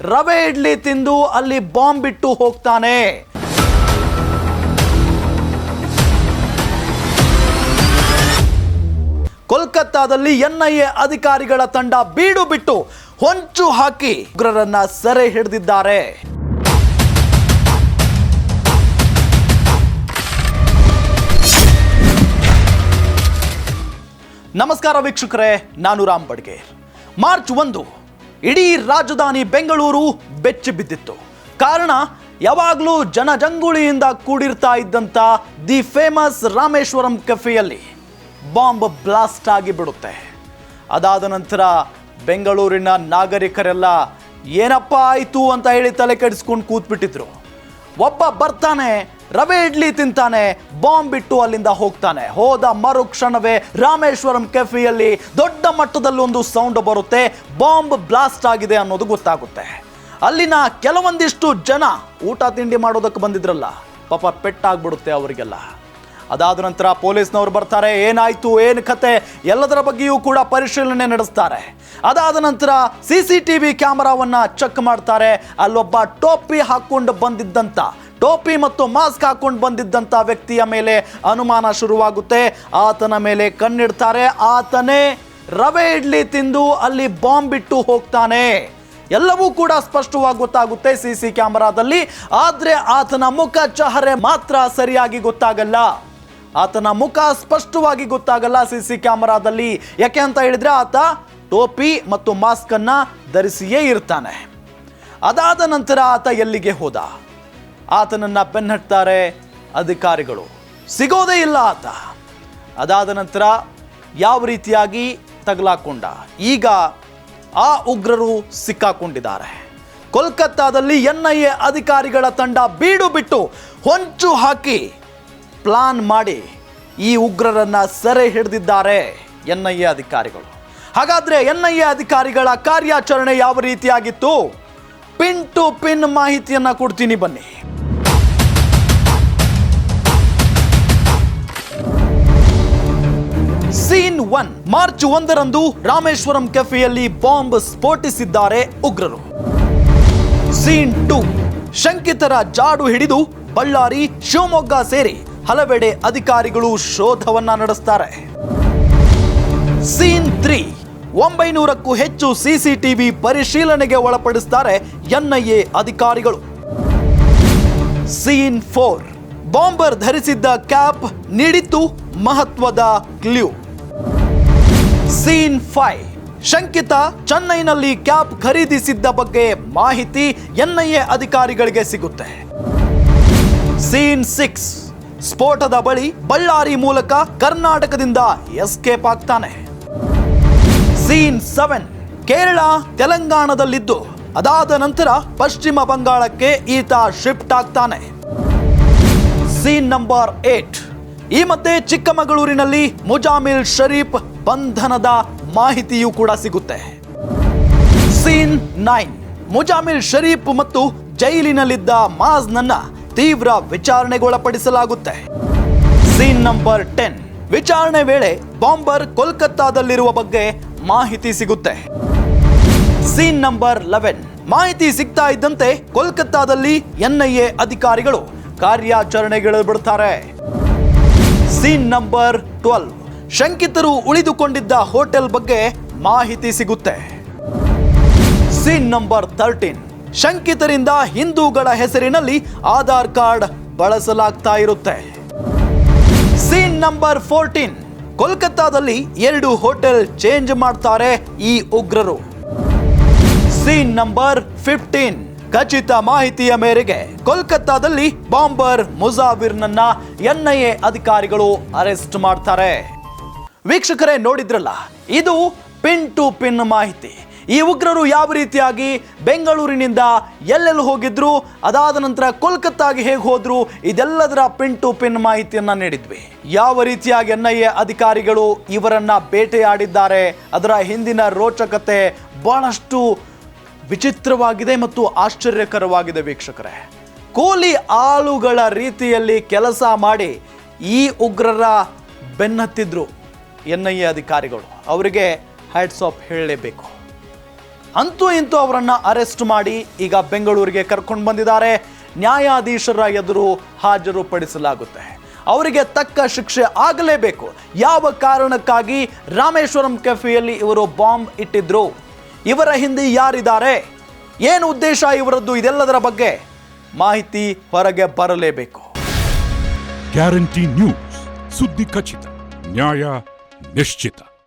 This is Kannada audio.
ರವೆ ಇಡ್ಲಿ ತಿಂದು ಅಲ್ಲಿ ಬಾಂಬ್ ಬಿಟ್ಟು ಹೋಗ್ತಾನೆ. ಕೋಲ್ಕತ್ತಾದಲ್ಲಿ ಎನ್ಐಎ ಅಧಿಕಾರಿಗಳ ತಂಡ ಬೀಡು ಬಿಟ್ಟು ಹೊಂಚು ಹಾಕಿ ಉಗ್ರರನ್ನ ಸೆರೆ ಹಿಡಿದಿದ್ದಾರೆ. ನಮಸ್ಕಾರ ವೀಕ್ಷಕರೇ, ನಾನು ರಾಮ್ ಬಡ್ಗೇರ್. ಮಾರ್ಚ್ ಒಂದು ಇಡೀ ರಾಜಧಾನಿ ಬೆಂಗಳೂರು ಬೆಚ್ಚಿ ಬಿದ್ದಿತ್ತು. ಕಾರಣ, ಯಾವಾಗಲೂ ಜನಜಂಗುಳಿಯಿಂದ ಕೂಡಿರ್ತಾ ಇದ್ದಂಥ ದಿ ಫೇಮಸ್ ರಾಮೇಶ್ವರಂ ಕೆಫೆಯಲ್ಲಿ ಬಾಂಬ್ ಬ್ಲಾಸ್ಟ್ ಆಗಿ ಬಿಡುತ್ತೆ. ಅದಾದ ನಂತರ ಬೆಂಗಳೂರಿನ ನಾಗರಿಕರೆಲ್ಲ, ಏನಪ್ಪ ಆಯಿತು? ಅಂತ ಹೇಳಿ ತಲೆ ಕೆಡಿಸ್ಕೊಂಡು ಕೂತ್ಬಿಟ್ಟಿದ್ರು. ಒಬ್ಬ ಬರ್ತಾನೆ ರವೆ ಇಡ್ಲಿ ತಿಂತಾನೆ, ಬಾಂಬ್ ಬಿಟ್ಟು ಅಲ್ಲಿಂದ ಹೋಗ್ತಾನೆ. ಹೋದ ಮರುಕ್ಷಣವೇ ರಾಮೇಶ್ವರಂ ಕೆಫೆಯಲ್ಲಿ ದೊಡ್ಡ ಮಟ್ಟದಲ್ಲಿ ಒಂದು ಸೌಂಡ್ ಬರುತ್ತೆ. ಬಾಂಬ್ ಬ್ಲಾಸ್ಟ್ ಆಗಿದೆ ಅನ್ನೋದು ಗೊತ್ತಾಗುತ್ತೆ. ಅಲ್ಲಿನ ಕೆಲವೊಂದಿಷ್ಟು ಜನ ಊಟ ತಿಂಡಿ ಮಾಡೋದಕ್ಕೆ ಬಂದಿದ್ರಲ್ಲ, ಪಾಪ ಪೆಟ್ಟಾಗ್ಬಿಡುತ್ತೆ ಅವರಿಗೆಲ್ಲ. ಅದಾದ ನಂತರ ಪೊಲೀಸ್ನವರು ಬರ್ತಾರೆ, ಏನಾಯ್ತು, ಏನು ಕತೆ, ಎಲ್ಲದರ ಬಗ್ಗೆಯೂ ಕೂಡ ಪರಿಶೀಲನೆ ನಡೆಸ್ತಾರೆ. ಅದಾದ ನಂತರ ಸಿ ಸಿ ಟಿ ವಿ ಕ್ಯಾಮರಾವನ್ನು ಚೆಕ್ ಮಾಡ್ತಾರೆ, ಅಲ್ಲೊಬ್ಬ ಟೋಪಿ ಹಾಕ್ಕೊಂಡು ಬಂದಿದ್ದಂತ ಟೋಪಿ ಮತ್ತು ಮಾಸ್ಕ್ ಹಾಕೊಂಡು ಬಂದಿದ್ದಂಥ ವ್ಯಕ್ತಿಯ ಮೇಲೆ ಅನುಮಾನ ಶುರುವಾಗುತ್ತೆ. ಆತನ ಮೇಲೆ ಕಣ್ಣಿಡ್ತಾರೆ. ಆತನೇ ರವೆ ಇಡ್ಲಿ ತಿಂದು ಅಲ್ಲಿ ಬಾಂಬ್ ಬಿಟ್ಟು ಹೋಗ್ತಾನೆ. ಎಲ್ಲವೂ ಕೂಡ ಸ್ಪಷ್ಟವಾಗಿ ಗೊತ್ತಾಗುತ್ತೆ ಸಿ ಸಿ ಕ್ಯಾಮರಾದಲ್ಲಿ. ಆದ್ರೆ ಆತನ ಮುಖ ಚಹರೆ ಮಾತ್ರ ಸರಿಯಾಗಿ ಗೊತ್ತಾಗಲ್ಲ. ಆತನ ಮುಖ ಸ್ಪಷ್ಟವಾಗಿ ಗೊತ್ತಾಗಲ್ಲ ಸಿ ಸಿ ಕ್ಯಾಮರಾದಲ್ಲಿ. ಯಾಕೆ ಅಂತ ಹೇಳಿದ್ರೆ ಆತ ಟೋಪಿ ಮತ್ತು ಮಾಸ್ಕ್ ಅನ್ನ ಧರಿಸಿಯೇ ಇರ್ತಾನೆ. ಅದಾದ ನಂತರ ಆತ ಎಲ್ಲಿಗೆ ಹೋದ? ಆತನನ್ನ ಬೆನ್ನಟ್ತಾರೆ ಅಧಿಕಾರಿಗಳು. ಸಿಗೋದೇ ಇಲ್ಲ ಆತ. ಅದಾದ ನಂತರ ಯಾವ ರೀತಿಯಾಗಿ ತಗಲಾಕೊಂಡ? ಈಗ ಆ ಉಗ್ರರು ಸಿಕ್ಕಾಕೊಂಡಿದ್ದಾರೆ. ಕೋಲ್ಕತ್ತಾದಲ್ಲಿ ಎನ್ ಐ ಎ ಅಧಿಕಾರಿಗಳ ತಂಡ ಬೀಡು ಬಿಟ್ಟು ಹೊಂಚು ಹಾಕಿ ಪ್ಲಾನ್ ಮಾಡಿ ಈ ಉಗ್ರರನ್ನ ಸೆರೆ ಹಿಡಿದಿದ್ದಾರೆ ಎನ್ ಐ ಎ ಅಧಿಕಾರಿಗಳು. ಹಾಗಾದ್ರೆ ಎ ಅಧಿಕಾರಿಗಳ ಕಾರ್ಯಾಚರಣೆ ಯಾವ ರೀತಿಯಾಗಿತ್ತು? ಪಿನ್ ಟು ಪಿನ್ ಮಾಹಿತಿಯನ್ನ ಕೊಡ್ತೀನಿ ಬನ್ನಿ. ಒನ್ ಮಾರ್ಚ್ ಒಂದರಂದು ರಾಮೇಶ್ವರಂ ಕೆಫೆಯಲ್ಲಿ ಬಾಂಬ್ ಸ್ಫೋಟಿಸಿದ್ದಾರೆ ಉಗ್ರರು. ಸೀನ್ ಟು ಶಂಕಿತರ ಜಾಡು ಹಿಡಿದು ಬಳ್ಳಾರಿ, ಶಿವಮೊಗ್ಗ ಸೇರಿ ಹಲವೆಡೆ ಅಧಿಕಾರಿಗಳು ಶೋಧವನ್ನ ನಡೆಸ್ತಾರೆ. ಸೀನ್ ತ್ರೀ ಒಂಬೈನೂರಕ್ಕೂ ಹೆಚ್ಚು ಸಿಸಿಟಿವಿ ಪರಿಶೀಲನೆಗೆ ಒಳಪಡಿಸ್ತಾರೆ ಎನ್ಐಎ ಅಧಿಕಾರಿಗಳು. ಸೀನ್ ಫೋರ್ ಬಾಂಬರ್ ಧರಿಸಿದ್ದ ಕ್ಯಾಪ್ ನೀಡಿತ್ತು ಮಹತ್ವದ ಕ್ಲ್ಯೂ ಸೀನ್ ಫೈವ್. ಶಂಕಿತ ಚೆನ್ನೈನಲ್ಲಿ ಕ್ಯಾಬ್ ಖರೀದಿಸಿದ್ದ ಬಗ್ಗೆ ಮಾಹಿತಿ ಎನ್ಐಎ ಅಧಿಕಾರಿಗಳಿಗೆ ಸಿಗುತ್ತೆ. Scene six. ಸ್ಫೋಟದ ಬಳಿ ಬಳ್ಳಾರಿ ಮೂಲಕ ಕರ್ನಾಟಕದಿಂದ ಎಸ್ಕೇಪ್ ಆಗ್ತಾನೆ. Scene seven. ಕೇರಳ ತೆಲಂಗಾಣದಲ್ಲಿದ್ದು, ಅದಾದ ನಂತರ ಪಶ್ಚಿಮ ಬಂಗಾಳಕ್ಕೆ ಈತ ಶಿಫ್ಟ್ ಆಗ್ತಾನೆ. Scene number eight. ಈ ಮಧ್ಯೆ ಚಿಕ್ಕಮಗಳೂರಿನಲ್ಲಿ ಮುಜಾಮಿಲ್ ಶರೀಫ್ ಬಂಧನದ ಮಾಹಿತಿಯೂ ಕೂಡ ಸಿಗುತ್ತೆ. Scene nine. ಮುಜಾಮಿಲ್ ಶರೀಫ್ ಮತ್ತು ಜೈಲಿನಲ್ಲಿದ್ದ ಮಾಜ್ನನ್ನ ತೀವ್ರ ವಿಚಾರಣೆಗೊಳಪಡಿಸಲಾಗುತ್ತೆ. Scene number ten. ವಿಚಾರಣೆ ವೇಳೆ ಬಾಂಬರ್ ಕೋಲ್ಕತ್ತಾದಲ್ಲಿರುವ ಬಗ್ಗೆ ಮಾಹಿತಿ ಸಿಗುತ್ತೆ. Scene number eleven. ಮಾಹಿತಿ ಸಿಗ್ತಾ ಇದ್ದಂತೆ ಕೋಲ್ಕತ್ತಾದಲ್ಲಿ ಎನ್ಐಎ ಅಧಿಕಾರಿಗಳು ಕಾರ್ಯಾಚರಣೆಗಳು ಬಿಡ್ತಾರೆ. ಸೀನ್ ನಂಬರ್ ಟ್ವೆಲ್ವ್ ಶಂಕಿತರು ಉಳಿದುಕೊಂಡಿದ್ದ ಹೋಟೆಲ್ ಬಗ್ಗೆ ಮಾಹಿತಿ ಸಿಗುತ್ತೆ. ಸೀನ್ ನಂಬರ್ ತರ್ಟೀನ್ ಶಂಕಿತರಿಂದ ಹಿಂದೂಗಳ ಹೆಸರಿನಲ್ಲಿ ಆಧಾರ್ ಕಾರ್ಡ್ ಬಳಸಲಾಗ್ತಾ ಇರುತ್ತೆ. Scene number fourteen. ಕೋಲ್ಕತ್ತಾದಲ್ಲಿ ಎರಡು ಹೋಟೆಲ್ ಚೇಂಜ್ ಮಾಡ್ತಾರೆ ಈ ಉಗ್ರರು. Scene number fifteen. ಖಚಿತ ಮಾಹಿತಿಯ ಮೇರೆಗೆ ಕೋಲ್ಕತ್ತಾದಲ್ಲಿ ಬಾಂಬರ್ ಮುಜಾವಿರ್ನನ್ನ ಎನ್ಐಎ ಅಧಿಕಾರಿಗಳು ಅರೆಸ್ಟ್ ಮಾಡ್ತಾರೆ. ವೀಕ್ಷಕರೇ ನೋಡಿದ್ರಲ್ಲ, ಇದು ಪಿನ್ ಟು ಪಿನ್ ಮಾಹಿತಿ. ಈ ಉಗ್ರರು ಯಾವ ರೀತಿಯಾಗಿ ಬೆಂಗಳೂರಿನಿಂದ ಎಲ್ಲೆಲ್ಲಿ ಹೋಗಿದ್ರು, ಅದಾದ ನಂತರ ಕೋಲ್ಕತ್ತಾಗೆ ಹೇಗೆ ಹೋದ್ರು, ಇದೆಲ್ಲದರ ಪಿನ್ ಟು ಪಿನ್ ಮಾಹಿತಿಯನ್ನ ನೀಡಿದ್ವಿ. ಯಾವ ರೀತಿಯಾಗಿ ಎನ್ ಐ ಎ ಅಧಿಕಾರಿಗಳು ಇವರನ್ನ ಬೇಟೆಯಾಡಿದ್ದಾರೆ, ಅದರ ಹಿಂದಿನ ರೋಚಕತೆ ಬಹಳಷ್ಟು ವಿಚಿತ್ರವಾಗಿದೆ ಮತ್ತು ಆಶ್ಚರ್ಯಕರವಾಗಿದೆ ವೀಕ್ಷಕರೇ. ಕೂಲಿ ಆಳುಗಳ ರೀತಿಯಲ್ಲಿ ಕೆಲಸ ಮಾಡಿ ಈ ಉಗ್ರರ ಬೆನ್ನತ್ತಿದ್ರು. ಎನ್ ಐ ಎ ಅಧಿಕಾರಿಗಳು ಅವರಿಗೆ ಹ್ಯಾಟ್ಸ್ ಆಫ್ ಹೇಳಲೇಬೇಕು. ಅಂತೂ ಇಂತೂ ಅವರನ್ನು ಅರೆಸ್ಟ್ ಮಾಡಿ ಈಗ ಬೆಂಗಳೂರಿಗೆ ಕರ್ಕೊಂಡು ಬಂದಿದ್ದಾರೆ. ನ್ಯಾಯಾಧೀಶರ ಎದುರು ಹಾಜರುಪಡಿಸಲಾಗುತ್ತೆ. ಅವರಿಗೆ ತಕ್ಕ ಶಿಕ್ಷೆ ಆಗಲೇಬೇಕು. ಯಾವ ಕಾರಣಕ್ಕಾಗಿ ರಾಮೇಶ್ವರಂ ಕೆಫೆಯಲ್ಲಿ ಇವರು ಬಾಂಬ್ ಇಟ್ಟಿದ್ರು? ಇವರ ಹಿಂದೆ ಯಾರಿದ್ದಾರೆ? ಏನು ಉದ್ದೇಶ ಇವರದ್ದು ಇದೆಲ್ಲದರ ಬಗ್ಗೆ ಮಾಹಿತಿ ಹೊರಗೆ ಬರಲೇಬೇಕು. ಗ್ಯಾರಂಟಿ ನ್ಯೂಸ್ ಸುದ್ದಿ ಖಚಿತ ನ್ಯಾಯ Meshtita.